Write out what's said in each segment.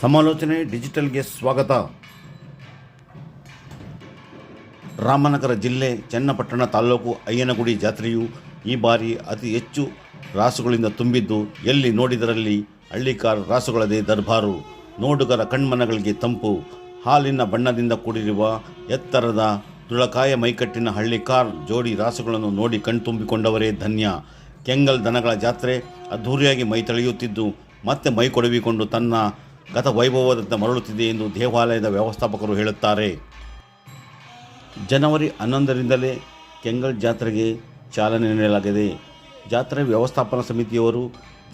ಸಮಾಲೋಚನೆ ಡಿಜಿಟಲ್ಗೆ ಸ್ವಾಗತ. ರಾಮನಗರ ಜಿಲ್ಲೆ ಚನ್ನಪಟ್ಟಣ ತಾಲೂಕು ಅಯ್ಯನಗುಡಿ ಜಾತ್ರೆಯು ಈ ಬಾರಿ ಅತಿ ಹೆಚ್ಚು ರಾಸುಗಳಿಂದ ತುಂಬಿದ್ದು, ಎಲ್ಲಿ ನೋಡಿದರಲ್ಲಿ ಹಳ್ಳಿಕಾರ್ ರಾಸುಗಳದೇ ದರ್ಬಾರು. ನೋಡುಗರ ಕಣ್ಮನಗಳಿಗೆ ತಂಪು. ಹಾಲಿನ ಬಣ್ಣದಿಂದ ಕೂಡಿರುವ ಎತ್ತರದ ತುಳಕಾಯ ಮೈಕಟ್ಟಿನ ಹಳ್ಳಿಕಾರ್ ಜೋಡಿ ರಾಸುಗಳನ್ನು ನೋಡಿ ಕಣ್ತುಂಬಿಕೊಂಡವರೇ ಧನ್ಯ. ಕೆಂಗಲ್ ದನಗಳ ಜಾತ್ರೆ ಅದ್ಧೂರಿಯಾಗಿ ಮೈ ತಳೆಯುತ್ತಿದ್ದು, ಮತ್ತೆ ಮೈ ಕೊಡವಿಕೊಂಡು ತನ್ನ ಗತ ವೈಭವದಂತೆ ಮರಳುತ್ತಿದೆ ಎಂದು ದೇವಾಲಯದ ವ್ಯವಸ್ಥಾಪಕರು ಹೇಳುತ್ತಾರೆ. ಜನವರಿ ಹನ್ನೊಂದರಿಂದಲೇ ಕೆಂಗಲ್ ಜಾತ್ರೆಗೆ ಚಾಲನೆ ನೀಡಲಾಗಿದೆ. ಜಾತ್ರೆ ವ್ಯವಸ್ಥಾಪನಾ ಸಮಿತಿಯವರು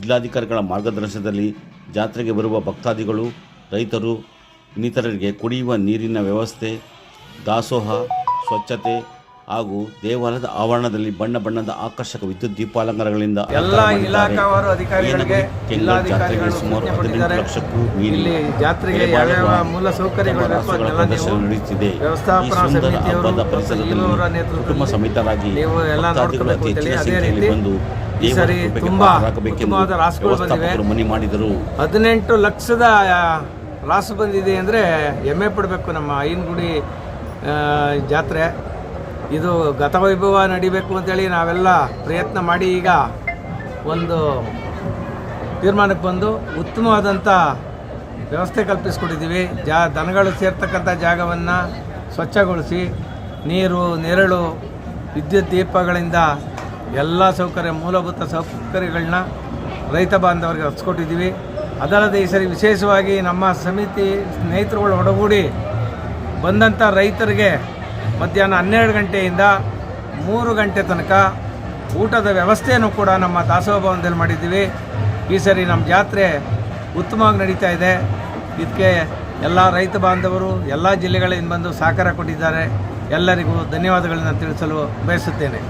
ಜಿಲ್ಲಾಧಿಕಾರಿಗಳ ಮಾರ್ಗದರ್ಶನದಲ್ಲಿ ಜಾತ್ರೆಗೆ ಬರುವ ಭಕ್ತಾದಿಗಳು, ರೈತರು, ಇನ್ನಿತರರಿಗೆ ಕುಡಿಯುವ ನೀರಿನ ವ್ಯವಸ್ಥೆ, ದಾಸೋಹ, ಸ್ವಚ್ಛತೆ ಹಾಗೂ ದೇವಾಲಯದ ಆವರಣದಲ್ಲಿ ಬಣ್ಣ ಬಣ್ಣದ ಆಕರ್ಷಕ ವಿದ್ಯುತ್ ದೀಪಾಲಂಕಾರಗಳಿಂದ ಎಲ್ಲ ಇಲಾಖಾವಾರು ಅಧಿಕಾರಿಗಳಿಗೆ ಜಾತ್ರೆಗೆ ಸುಮಾರು ಹದಿನೆಂಟು. ಲಕ್ಷಕ್ಕೂ ಇಲ್ಲಿ ಜಾತ್ರೆಗೆ ಮೂಲ ಸೌಕರ್ಯಗಳು ನಡೆಯುತ್ತಿದೆ. ಹಬ್ಬದ ಪರಿಸರದಲ್ಲಿ ಕುಟುಂಬ ಸಮೇತರಾಗಿ ಬಂದು ತುಂಬಾ ಮನವಿ ಮಾಡಿದರು. ಹದಿನೆಂಟು ಲಕ್ಷದ ರಾಸು ಬಂದಿದೆ ಅಂದರೆ ಹೆಮ್ಮೆ ಪಡಬೇಕು ನಮ್ಮ ಐನಗುಡಿ ಜಾತ್ರೆ. ಇದು ಗತವೈಭವ ನಡಿಬೇಕು ಅಂತೇಳಿ ನಾವೆಲ್ಲ ಪ್ರಯತ್ನ ಮಾಡಿ ಈಗ ಒಂದು ತೀರ್ಮಾನಕ್ಕೆ ಬಂದು ಉತ್ತಮವಾದಂಥ ವ್ಯವಸ್ಥೆ ಕಲ್ಪಿಸ್ಕೊಟ್ಟಿದ್ದೀವಿ. ಜಾ ದನಗಳು ಸೇರ್ತಕ್ಕಂಥ ಜಾಗವನ್ನು ಸ್ವಚ್ಛಗೊಳಿಸಿ, ನೀರು, ನೆರಳು, ವಿದ್ಯುತ್ ದೀಪಗಳಿಂದ ಎಲ್ಲ ಸೌಕರ್ಯ, ಮೂಲಭೂತ ಸೌಕರ್ಯಗಳನ್ನ ರೈತ ಬಾಂಧವರಿಗೆ ಹಚ್ಕೊಟ್ಟಿದ್ದೀವಿ. ಅದಲ್ಲದೆ ಈ ಸರಿ ವಿಶೇಷವಾಗಿ ನಮ್ಮ ಸಮಿತಿ ಸ್ನೇಹಿತರುಗಳು ಒಡಗೂಡಿ ಬಂದಂಥ ರೈತರಿಗೆ ಮಧ್ಯಾಹ್ನ ಹನ್ನೆರಡು ಗಂಟೆಯಿಂದ ಮೂರು ಗಂಟೆ ತನಕ ಊಟದ ವ್ಯವಸ್ಥೆಯನ್ನು ಕೂಡ ನಮ್ಮ ದಾಸೋಹ ಭವನದಲ್ಲಿ ಮಾಡಿದ್ದೀವಿ. ಈ ಸರಿ ನಮ್ಮ ಜಾತ್ರೆ ಉತ್ತಮವಾಗಿ ನಡೀತಾ ಇದೆ. ಇದಕ್ಕೆ ಎಲ್ಲ ರೈತ ಬಾಂಧವರು, ಎಲ್ಲ ಜಿಲ್ಲೆಗಳಿಂದ ಬಂದು ಸಹಕಾರ ಕೊಟ್ಟಿದ್ದಾರೆ. ಎಲ್ಲರಿಗೂ ಧನ್ಯವಾದಗಳನ್ನು ತಿಳಿಸಲು ಬಯಸುತ್ತೇನೆ.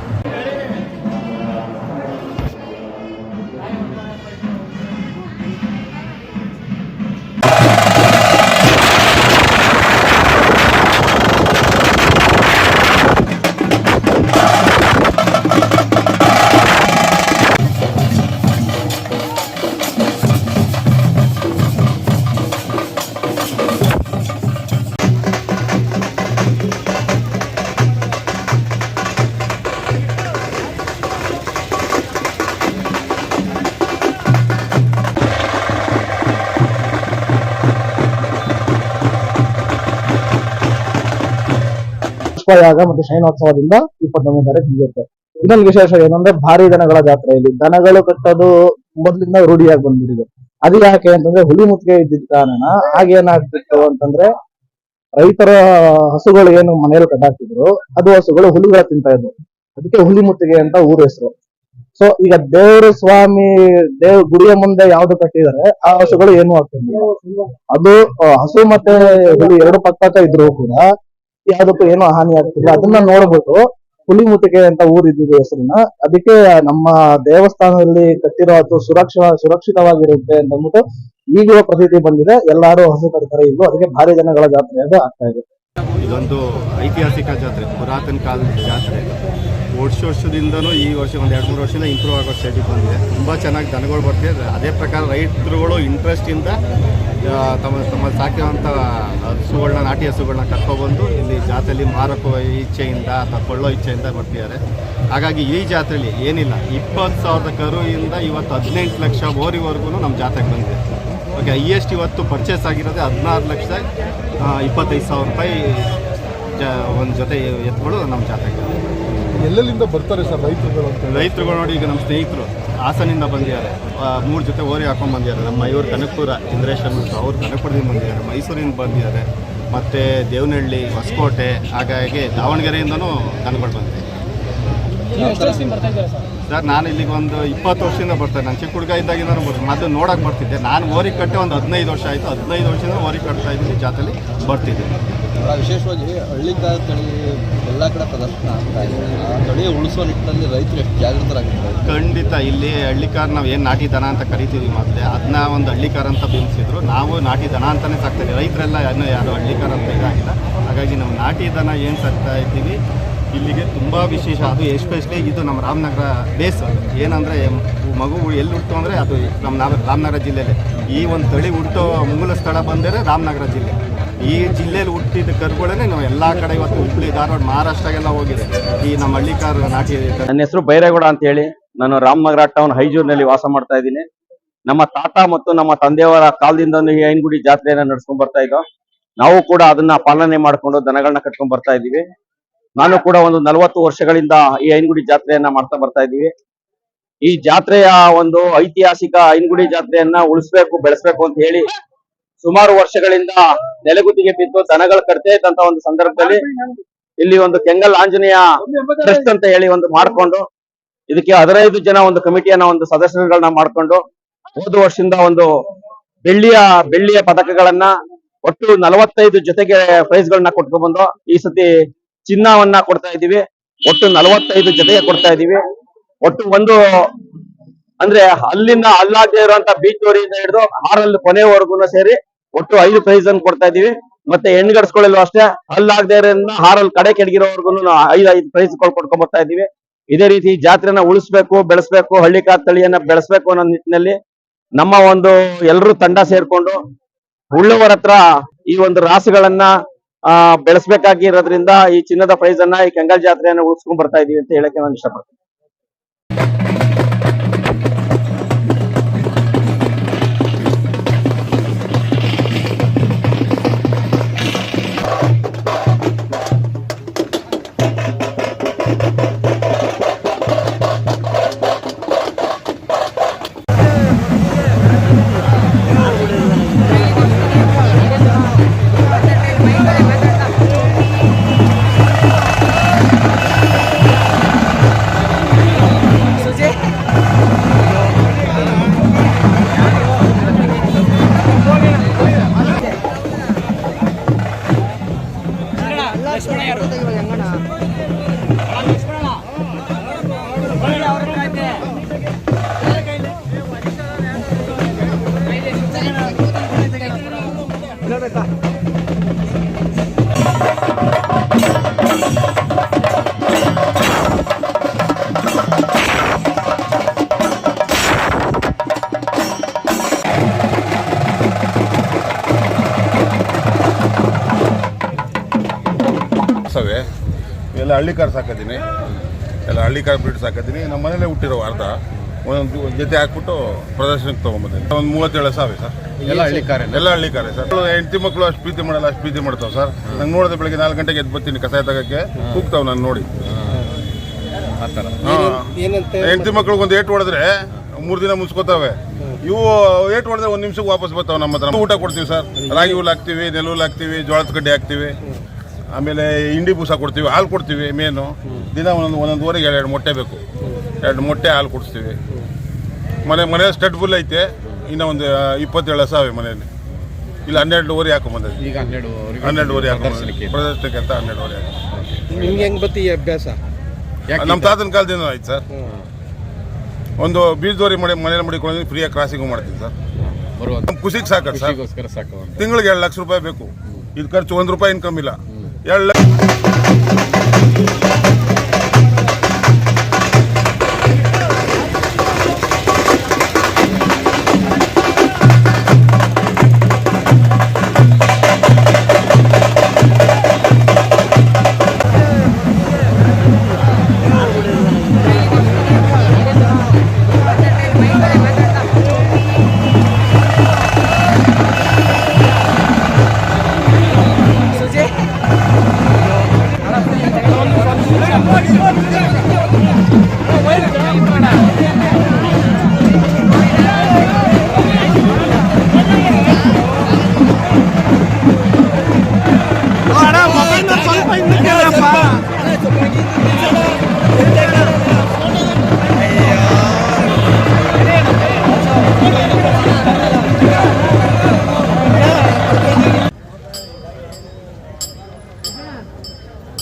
ಪುಷ್ಪಯಾಗ ಮತ್ತು ಶಯನೋತ್ಸವದಿಂದ ಇಪ್ಪತ್ತೊಂದನೇ ತಾರೀಕು ಮುಗಿಯುತ್ತೆ. ಇನ್ನೊಂದು ವಿಶೇಷ ಏನಂದ್ರೆ ಭಾರಿ ದನಗಳ ಜಾತ್ರೆ ಇಲ್ಲಿ. ದನಗಳು ಕಟ್ಟೋದು ಮೊದಲಿಂದ ರೂಢಿಯಾಗಿ ಬಂದ್ಬಿಟ್ಟಿದೆ. ಅದು ಯಾಕೆ ಅಂತಂದ್ರೆ ಹುಲಿ ಮುತ್ತಿಗೆ ಇದ್ದಿದ್ದ ಕಾರಣ ಆಗೇನಾಗ್ತಿತ್ತು ಅಂತಂದ್ರೆ ರೈತರ ಹಸುಗಳು ಏನು ಮನೆಯಲ್ಲಿ ಕಟ್ಟಾಕ್ತಿದ್ರು, ಅದು ಹಸುಗಳು ಹುಲಿಗಳ ತಿಂತ ಇದ್ರು ಅದಕ್ಕೆ ಹುಲಿ ಮುತ್ತಿಗೆ ಅಂತ ಊರ ಹೆಸರು. ಸೊ ಈಗ ದೇವ್ರ ಸ್ವಾಮಿ, ದೇವ್ ಗುಡಿಯ ಮುಂದೆ ಯಾವ್ದು ಕಟ್ಟಿದ್ದಾರೆ ಆ ಹಸುಗಳು ಏನು ಆಗ್ತಿರ್ಲಿಲ್ಲ. ಅದು ಹಸು ಮತ್ತೆ ಹುಲಿ ಎರಡು ಪಕ್ಕ ಇದ್ರು ಕೂಡ ಯಾವ್ದಕ್ಕೂ ಏನು ಹಾನಿ ಆಗ್ತಿಲ್ಲ. ಅದನ್ನ ನೋಡ್ಬಿಟ್ಟು ಹುಲಿ ಅಂತ ಊರಿದ್ದು ಹೆಸರನ್ನ ಅದಕ್ಕೆ ನಮ್ಮ ದೇವಸ್ಥಾನದಲ್ಲಿ ಕಟ್ಟಿರೋ ಅದು ಸುರಕ್ಷ ಸುರಕ್ಷಿತವಾಗಿರುತ್ತೆ ಅಂತ ಅಂದ್ಬಿಟ್ಟು ಈಗಲೂ ಪ್ರತೀತಿ ಬಂದಿದೆ. ಎಲ್ಲಾರು ಹಸು ಕಟ್ತಾರೆ ಇಲ್ಲ ಅದಕ್ಕೆ ಭಾರಿ ಜನಗಳ ಜಾತ್ರೆ ಅದು ಆಗ್ತಾ ಇದೆ. ಇದೊಂದು ಐತಿಹಾಸಿಕ ಜಾತ್ರೆ, ಪುರಾತನ ಕಾಲದ ಜಾತ್ರೆ. ವರ್ಷ ವರ್ಷದಿಂದನೂ ಈ ವರ್ಷ ಒಂದು ಎರಡು ಮೂರು ವರ್ಷದಿಂದ ಇಂಪ್ರೂವ್ ಆಗೋ ಸ್ಟೇಜಿಗೆ ಬಂದಿದೆ. ತುಂಬ ಚೆನ್ನಾಗಿ ದನಗಳು ಬರ್ತಿದೆ. ಅದೇ ಪ್ರಕಾರ ರೈತರುಗಳು ಇಂಟ್ರೆಸ್ಟಿಂದ ತಮ್ಮ ತಮ್ಮ ಸಾಕಿರುವಂಥ ಹಸುಗಳನ್ನ ನಾಟಿ ಹಸುಗಳನ್ನ ಕರ್ಕೊಬಂದು ಇಲ್ಲಿ ಜಾತ್ರೆಯಲ್ಲಿ ಮಾರಕೋ ಇಚ್ಛೆಯಿಂದ ಅಥವಾ ಕೊಳ್ಳೋ ಇಚ್ಛೆಯಿಂದ ಬರ್ತಿದ್ದಾರೆ. ಹಾಗಾಗಿ ಈ ಜಾತ್ರೆಯಲ್ಲಿ ಏನಿಲ್ಲ ಇಪ್ಪತ್ತು ಸಾವಿರದ ಕರುವಿಂದ ಇವತ್ತು ಹದಿನೆಂಟು ಲಕ್ಷ ಓರಿವರೆಗೂ ನಮ್ಮ ಜಾತ್ರೆಗೆ ಬಂದಿದೆ. ಓಕೆ ಹೈಯೆಸ್ಟ್ ಇವತ್ತು ಪರ್ಚೇಸ್ ಆಗಿರೋದೇ ಹದಿನಾರು ಲಕ್ಷ ಇಪ್ಪತ್ತೈದು ಸಾವಿರ ರೂಪಾಯಿ ಜ ಒಂದು ಜೊತೆ ಎತ್ತುಗಳು ನಮ್ಮ ಜಾತ್ರೆಗೆ. ಎಲ್ಲೆಲ್ಲಿಂದ ಬರ್ತಾರೆ ಸರ್ ರೈತರುಗಳು ರೈತರುಗಳು ನೋಡಿ ಈಗ ನಮ್ಮ ಸ್ನೇಹಿತರು. ಹಾಸನಿಂದ ಬಂದಿದ್ದಾರೆ. ಮೂರು ಜೊತೆ ಓರಿ ಹಾಕೊಂಡು ಬಂದಿದ್ದಾರೆ. ನಮ್ಮ ಇವರು ಕನಕಪುರ ಇಂದ್ರೇಶ್ ಅಂದ್ಬಿಟ್ಟು ಅವ್ರು ಕನಕಪುರದಿಂದ ಬಂದಿದ್ದಾರೆ. ಮೈಸೂರಿಂದ ಬಂದಿದ್ದಾರೆ. ಮತ್ತು ದೇವನಹಳ್ಳಿ ಹೊಸಕೋಟೆ ಹಾಗಾಗಿ ದಾವಣಗೆರೆಯಿಂದನೂ ಕನಕಪುರ ಬಂದಿದೆ. ಸರ್? ನಾನು ಇಲ್ಲಿಗೆ ಒಂದು ಇಪ್ಪತ್ತು ವರ್ಷದಿಂದ ಬರ್ತೇನೆ ನಾನು ಚಿಕ್ಕ ಹುಡುಗ ಇದ್ದಾಗಿಂದನೂ ಬರ್ತೀನಿ ಅದು ನೋಡೋಕೆ ಬರ್ತಿದ್ದೆ. ನಾನು ಓರಿ ಕಟ್ಟೆ ಒಂದು ಹದಿನೈದು ವರ್ಷ ಆಯಿತು. ಹದಿನೈದು ವರ್ಷದಿಂದ ಓರಿ ಕಟ್ತಾ ಇದ್ದೀನಿ ಜಾತ್ರೆಲಿ. ಬರ್ತಿದ್ದೆ ವಿಶೇಷವಾಗಿ ಹಳ್ಳಿಕಾರ್ ತಳಿ ಎಲ್ಲ ಕಡೆ ಪ್ರದರ್ಶನ ಆಗ್ತಾ ಇದೆ. ಆ ತಳಿ ಉಳಿಸುವ ನಿಟ್ಟಿನಲ್ಲಿ ರೈತರು ಎಷ್ಟು ಜಾಗೃತರಾಗಿದ್ದಾರೆ. ಖಂಡಿತ ಇಲ್ಲಿ ಹಳ್ಳಿಕಾರ್ ನಾವು ಏನು ನಾಟಿ ದನ ಅಂತ ಕರಿತೀವಿ ಮತ್ತೆ ಅದನ್ನ ಒಂದು ಹಳ್ಳಿಕಾರ ಅಂತ ಬಿಂಬಿಸಿದ್ರು. ನಾವು ನಾಟಿ ದನ ಅಂತಲೇ ಸಾಕ್ತೀವಿ. ರೈತರೆಲ್ಲ ಇನ್ನೂ ಯಾರು ಹಳ್ಳಿಕಾರ ಅಂತ ಇದಾಗಿಲ್ಲ ಹಾಗಾಗಿ ನಾವು ನಾಟಿ ದನ ಏನು ಸಾಕ್ತಾ ಇದ್ದೀವಿ. ಇಲ್ಲಿಗೆ ತುಂಬ ವಿಶೇಷ. ಅದು ಎಸ್ಪೆಷಲಿ ಇದು ನಮ್ಮ ರಾಮನಗರ ಬೇಸ್ ಏನಂದರೆ ಮಗು ಎಲ್ಲಿ ಹುಟ್ಟು ಅಂದರೆ ಅದು ನಮ್ಮ ರಾಮನಗರ ಜಿಲ್ಲೆಯಲ್ಲಿ ಈ ಒಂದು ತಳಿ ಹುಟ್ಟೋ ಮೂಲ ಸ್ಥಳ ಬಂದರೆ ರಾಮನಗರ ಜಿಲ್ಲೆ. ಈ ಜಿಲ್ಲೆಯಲ್ಲಿ ಹುಟ್ಟಿದ ಕರುಗಳೇ ನಾವು ಎಲ್ಲ ಕಡೆ ಇವತ್ತು ಹುಬ್ಳಿ, ಧಾರವಾಡ, ಮಹಾರಾಷ್ಟ್ರಗೆಲ್ಲ ಹೋಗಿದೆ. ಈ ನಮ್ಮ ಹಳ್ಳಿಕಾರ ನಾಟಿ. ನನ್ನ ಹೆಸರು ಬೈರೇಗೌಡ ಅಂತ ಹೇಳಿ ನಾನು ರಾಮನಗರ ಟೌನ್ ಹೈಜೂರ್ನಲ್ಲಿ ವಾಸ ಮಾಡ್ತಾ ಇದ್ದೀನಿ. ನಮ್ಮ ತಾತ ಮತ್ತು ನಮ್ಮ ತಂದೆಯವರ ಕಾಲದಿಂದ ಈ ಐನ್ಗುಡಿ ಜಾತ್ರೆಯನ್ನ ನಡ್ಸ್ಕೊಂಡ್ ಬರ್ತಾ ಇದ್ದೋ, ನಾವು ಕೂಡ ಅದನ್ನ ಪಾಲನೆ ಮಾಡ್ಕೊಂಡು ದನಗಳನ್ನ ಕಟ್ಕೊಂಡ್ ಬರ್ತಾ ಇದ್ದೀವಿ. ನಾನು ಕೂಡ ಒಂದು ನಲವತ್ತು ವರ್ಷಗಳಿಂದ ಈ ಐನ್ಗುಡಿ ಜಾತ್ರೆಯನ್ನ ಮಾಡ್ತಾ ಬರ್ತಾ ಇದ್ದೀವಿ. ಈ ಜಾತ್ರೆಯ ಒಂದು ಐತಿಹಾಸಿಕ ಐನ್ಗುಡಿ ಜಾತ್ರೆಯನ್ನ ಉಳಿಸ್ಬೇಕು, ಬೆಳೆಸ್ಬೇಕು ಅಂತ ಹೇಳಿ ಸುಮಾರು ವರ್ಷಗಳಿಂದ ನೆಲೆಗುತ್ತಿಗೆ ಬಿದ್ದು ದನಗಳು ಕಟ್ತೇ ಇದ್ದಂತ ಒಂದು ಸಂದರ್ಭದಲ್ಲಿ ಇಲ್ಲಿ ಒಂದು ಕೆಂಗಲ್ ಆಂಜನೇಯ ಟ್ರಸ್ಟ್ ಅಂತ ಹೇಳಿ ಒಂದು ಮಾಡ್ಕೊಂಡು, ಇದಕ್ಕೆ ಹದಿನೈದು ಜನ ಒಂದು ಕಮಿಟಿಯನ್ನ ಒಂದು ಸದಸ್ಯರುಗಳನ್ನ ಮಾಡ್ಕೊಂಡು, ಹೋದ ವರ್ಷದಿಂದ ಒಂದು ಬೆಳ್ಳಿಯ ಬೆಳ್ಳಿಯ ಪದಕಗಳನ್ನ ಒಟ್ಟು ನಲವತ್ತೈದು ಜೊತೆಗೆ ಪ್ರೈಸ್ ಗಳನ್ನ ಕೊಟ್ಕೊಂಡು ಬಂದು, ಈ ಸತಿ ಚಿನ್ನವನ್ನ ಕೊಡ್ತಾ ಇದೀವಿ ಒಟ್ಟು ನಲವತ್ತೈದು ಜೊತೆಗೆ ಕೊಡ್ತಾ ಇದೀವಿ ಒಟ್ಟು ಒಂದು, ಅಂದ್ರೆ ಅಲ್ಲಿಂದ ಅಲ್ಲಾಗದೆ ಇರುವಂತ ಬೀಚ್ ವರೆಯಿಂದ ಹಿಡಿದು ಆರಲ್ಲಿ ಕೊನೆವರೆಗೂ ಸೇರಿ ಒಟ್ಟು ಐದು ಪ್ರೈಸ್ ಅನ್ನು ಕೊಡ್ತಾ ಇದೀವಿ ಮತ್ತೆ ಹೆಣ್ಗಡ್ಸ್ಕೊಳ್ಳಲು ಅಷ್ಟೇ, ಹಲ್ಲಾಗದೆ ಇರೋದ್ರಿಂದ ಹಾರಲ್ಲಿ ಕಡೆ ಕೆಡಗಿರೋವರೆಗೂ ಐದು ಐದು ಪ್ರೈಸ್ ಕೊಡ್ಕೊಂಡ್ ಬರ್ತಾ ಇದೀವಿ ಇದೇ ರೀತಿ ಜಾತ್ರೆನ ಉಳಿಸ್ಬೇಕು, ಬೆಳೆಸ್ಬೇಕು ಹಳ್ಳಿಕಾ ತಳಿಯನ್ನ ಬೆಳೆಸ್ಬೇಕು ಅನ್ನೋ ನಿಟ್ಟಿನಲ್ಲಿ ನಮ್ಮ ಒಂದು ಎಲ್ಲರೂ ತಂಡ ಸೇರ್ಕೊಂಡು ಉಳ್ಳವರ ಹತ್ರ ಈ ಒಂದು ರಾಸುಗಳನ್ನ, ಆ, ಬೆಳೆಸ್ಬೇಕಾಗಿರೋದ್ರಿಂದ ಈ ಚಿನ್ನದ ಪ್ರೈಸ್ ಅನ್ನ ಈ ಕೆಂಗಲ್ ಜಾತ್ರೆಯನ್ನ ಉಳಿಸ್ಕೊಂಡ್ ಬರ್ತಾ ಇದೀವಿ ಅಂತ ಹೇಳಕ್ಕೆ ನಾನು ಇಷ್ಟಪಡ್ತೀನಿ. ಎಲ್ಲ ಹಳ್ಳಿಕಾರ್ ಸಾಕಿದ್ದೀನಿ ಎಲ್ಲ ಹಳ್ಳಿ ಕಾರ್ ಬ್ರೀಡ್ ಸಾಕಿದ್ದೀನಿ ನಮ್ಮ ಮನೇಲೆ ಹುಟ್ಟಿರೋ ಅರ್ಧ. ಒಂದೊಂದು ಜೊತೆ ಹಾಕ್ಬಿಟ್ಟು ಪ್ರದರ್ಶನಕ್ಕೆ ತೊಗೊಂಬಂದಿದ್ದೀನಿ ಒಂದು ಮೂವತ್ತೇಳು ಸಾವಿರ ಸರ್. ಎಲ್ಲ ಹಳ್ಳಿ ಹಳ್ಳಿಕಾರೆ ಎಲ್ಲ ಹಳ್ಳಿ ಹಳ್ಳಿಕಾರೆ ಸರ್. ಹೆಂಡತಿ ಮಕ್ಕಳು ಅಷ್ಟು ಪ್ರೀತಿ ಮಾಡಲ್ಲ ಅಷ್ಟು ಪ್ರೀತಿ ಮಾಡ್ತಾವೆ ಸರ್. ನಂಗೆ ನೋಡಿದ್ರೆ ಬೆಳಗ್ಗೆ ನಾಲ್ಕು ಗಂಟೆಗೆ ಎದ್ದು ಬರ್ತೀನಿ ಕಸಾಯ ತಗೋಕ್ಕೆ ಹೋಗ್ತಾವೆ ನಾನು ನೋಡಿ. ಹೆಂಡತಿ ಮಕ್ಳಿಗೆ ಒಂದು ಏಟ್ ಹೊಡೆದ್ರೆ ಮೂರು ದಿನ ಮುನ್ಸ್ಕೊತಾವೆ ಇವು ಏಟು ಹೊಡೆದ್ರೆ ಒಂದು ನಿಮಿಷಕ್ಕೆ ವಾಪಸ್ ಬರ್ತಾವೆ ನಮ್ಮ ಹತ್ರ. ಊಟ ಕೊಡ್ತೀವಿ ಸರ್. ರಾಗಿ ಹುಲ್ಲು ಹಾಕ್ತೀವಿ ನೆಲ ಹುಲ್ಲು ಹಾಕ್ತೀವಿ ಜೋಳದ ಕಡ್ಡಿ ಹಾಕ್ತೀವಿ. ಆಮೇಲೆ ಹಿಂಡಿ ಬೂಸ ಕೊಡ್ತೀವಿ ಹಾಲು ಕೊಡ್ತೀವಿ ಮೇನು ದಿನ ಒಂದೊಂದು ಒಂದೊಂದುವರೆಗೆ ಎರಡು ಎರಡು ಮೊಟ್ಟೆ ಬೇಕು. ಎರಡು ಮೊಟ್ಟೆ ಹಾಲು ಕೊಡಿಸ್ತೀವಿ. ಮನೆ ಮನೆ ಸ್ಟಡ್ ಫುಲ್ ಐತೆ ಇನ್ನೂ ಒಂದು ಇಪ್ಪತ್ತೇಳು ಸಾವಿರ ಮನೆಯಲ್ಲಿ. ಇಲ್ಲ ಹನ್ನೆರಡುವರೆ ಹಾಕೊಂಬಂದಿದ್ವಿ ಈಗ ಹನ್ನೆರಡು ಹನ್ನೆರಡುವರೆ ಹಾಕೊಂಬಂದಿದ್ವಿ ಪ್ರದರ್ಶನಕ್ಕೆ. ಅಂತ ಹನ್ನೆರಡುವರೆ ಹಾಕಿ. ನಿಮ್ಗೆ ಹೆಂಗ್ ಬತ್ತಿ ಈ ಅಭ್ಯಾಸ? ನಮ್ಮ ತಾತನ ಕಾಲದಿಂದ ಆಯ್ತು ಸರ್. ಒಂದು ಬೀಜದವರಿ ಮಾಡಿ ಮನೇಲಿ ಮಡಿಕೊಂಡು ಫ್ರೀಯಾಗಿ ಕ್ರಾಸಿಂಗು ಮಾಡ್ತೀನಿ ಸರ್. ನಮ್ಮ ಖುಷಿಗೆ ಸಾಕು ಸರ್. ತಿಂಗಳಿಗೆ ಎರಡು ಲಕ್ಷ ರೂಪಾಯಿ ಬೇಕು. ಇದು ಖರ್ಚು ಒಂದು ರೂಪಾಯಿ ಇನ್ಕಮ್ ಇಲ್ಲ. ಎರಡು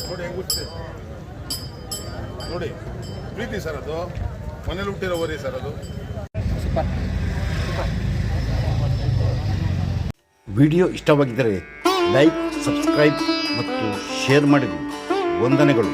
ನೋಡಿ ಹೆಂಗ್ ಹುಟ್ಟಿದೆ ನೋಡಿ ಪ್ರೀತಿ ಸರ್ ಅದು. ಮನೇಲಿ ಹುಟ್ಟಿರೋ ಓರಿ ಸರ್ ಅದು. ವಿಡಿಯೋ ಇಷ್ಟವಾಗಿದ್ದರೆ ಲೈಕ್ ಸಬ್ಸ್ಕ್ರೈಬ್ ಮತ್ತು ಶೇರ್ ಮಾಡಿರಿ. ವಂದನೆಗಳು.